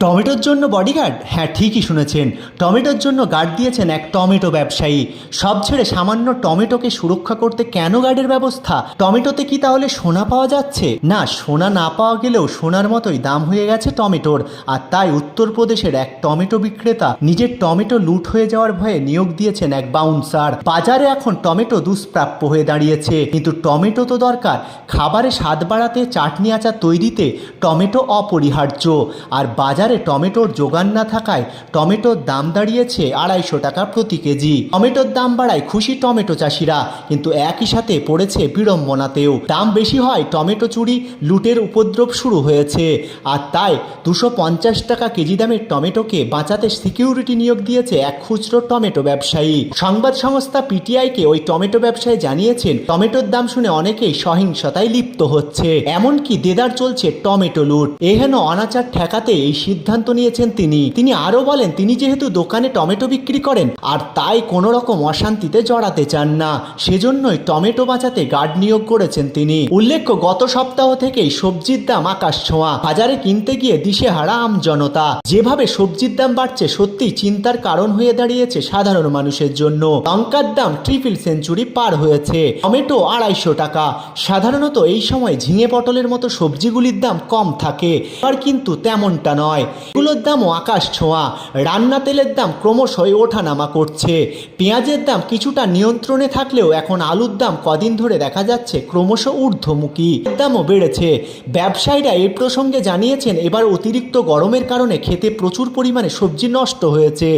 টমেটোর জন্য বডিগার্ড হ্যাঁ ঠিকই শুনেছেন। টমেটোর জন্য গার্ড দিয়েছেন এক টমেটো ব্যবসায়ী। সব ছেড়ে সামান্য টমেটোকে সুরক্ষা করতে কেন গার্ডের ব্যবস্থা? টমেটোতে কি তাহলে সোনা পাওয়া যাচ্ছে? না, সোনা না পাওয়া গেলেও সোনার মতোই দাম হয়ে গেছে টমেটোর। আর তাই উত্তরপ্রদেশের এক টমেটো বিক্রেতা নিজের টমেটো লুট হয়ে যাওয়ার ভয়ে নিয়োগ দিয়েছেন এক বাউন্সার বাজারে এখন টমেটো দুষ্প্রাপ্য হয়ে দাঁড়িয়েছে। কিন্তু টমেটো তো দরকার। খাবারে স্বাদ বাড়াতে, চাটনি আচার তৈরিতে টমেটো অপরিহার্য। আর বাজারে টমেটোর যোগান না থাকায় টমেটোর দাম দাঁড়িয়েছে আড়াইশো টাকা প্রতি কেজি। টমেটোর দাম বাড়ায় খুশি টমেটো চাষিরা, কিন্তু একই সাথে পড়েছে বিড়ম্বনাতেও। দাম বেশি হয় টমেটো চুরি, লুটের উপদ্রব শুরু হয়েছে। আর তাই দুশো পঞ্চাশ টাকা কেজি দামের টমেটোকে বাঁচাতে সিকিউরিটি নিয়োগ দিয়েছে এক খুচরো টমেটো ব্যবসায়ী। সংবাদ সংস্থা পিটিআইকে ওই টমেটো ব্যবসায়ী জানিয়েছেন, টমেটোর দাম শুনে অনেকেই সহিংসতায় লিপ্ত হচ্ছে। এমনকি দেদার চলছে টমেটো লুট। এহেন অনাচার ঠেকাতে এই সিদ্ধান্ত নিয়েছেন তিনি। তিনি আরও বলেন, তিনি যেহেতু দোকানে টমেটো বিক্রি করেন, আর তাই কোনো রকম অশান্তিতে জড়াতে চান না। সেজন্যই টমেটো বাঁচাতে গার্ড নিয়োগ করেছেন তিনি। উল্লেখ্য, গত সপ্তাহ থেকেই সবজির দাম আকাশ ছোঁয়া। বাজারে কিনতে গিয়ে দিশেহারা আম জনতা। যেভাবে সবজির দাম বাড়ছে সত্যি চিন্তার কারণ হয়ে দাঁড়িয়েছে সাধারণ মানুষের জন্য। লঙ্কার দাম ট্রিপল সেঞ্চুরি পার হয়েছে। টমেটো আড়াইশো টাকা। সাধারণত এই সময় ঝিঙে পটলের মতো সবজিগুলির দাম কম থাকে। আর কিন্তু তেমনটা নয়। এগুলোর দামও আকাশ ছোঁয়া। রান্না তেলের দাম ক্রমশই ওঠানামা করছে। পেঁয়াজের দাম কিছুটা নিয়ন্ত্রণে থাকলেও এখন আলুর দাম কদিন ধরে দেখা যাচ্ছে ক্রমশ ঊর্ধ্বমুখী। দামও বেড়েছে। ব্যবসায়ীরা এই প্রসঙ্গে জানিয়েছেন, এবার অতিরিক্ত গরমের কারণে খেতে প্রচুর পরিমাণে সবজি নষ্ট হয়েছে।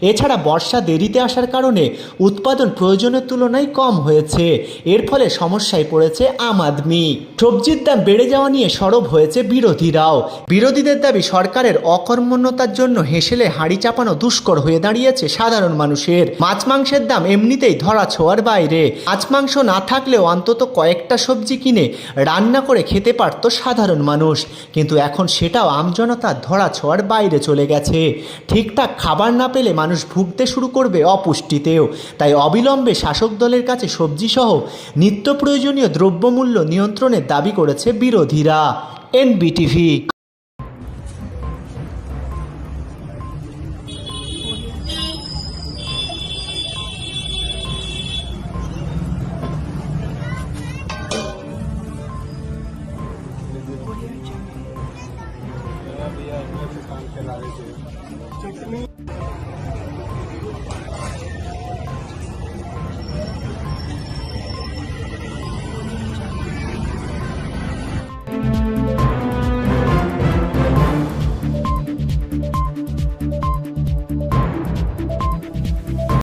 এছাড়া বর্ষা দেরিতে আসার কারণে উৎপাদন প্রয়োজনের তুলনায় কম হয়েছে। এর ফলে সমস্যায় পড়েছে আম আদমি। সবজির দাম বেড়ে যাওয়া নিয়ে সরব হয়েছে বিরোধীরাও। বিরোধীদের দাবি, সরকারের অকর্মণ্যতার জন্য হেসেলে হাঁড়ি চাপানো দুষ্কর হয়ে দাঁড়িয়েছে সাধারণ মানুষের। মাছ মাংসের দাম এমনিতেই ধরা ছোঁয়ার বাইরে। মাছ মাংস না থাকলেও অন্তত কয়েকটা সবজি কিনে রান্না করে খেতে পারত সাধারণ মানুষ। কিন্তু এখন সেটাও আমজনতার ধরা ছোঁয়ার বাইরে চলে গেছে। ঠিকঠাক খাবার না পেলে মানুষ ভুগতে শুরু করবে অপুষ্টিতেও। তাই অবিলম্বে শাসক দলের কাছে সবজিসহ নিত্য প্রয়োজনীয় দ্রব্যমূল্য নিয়ন্ত্রণের দাবি করেছে বিরোধীরা। এনবিটিভি લાગે છે ચટણી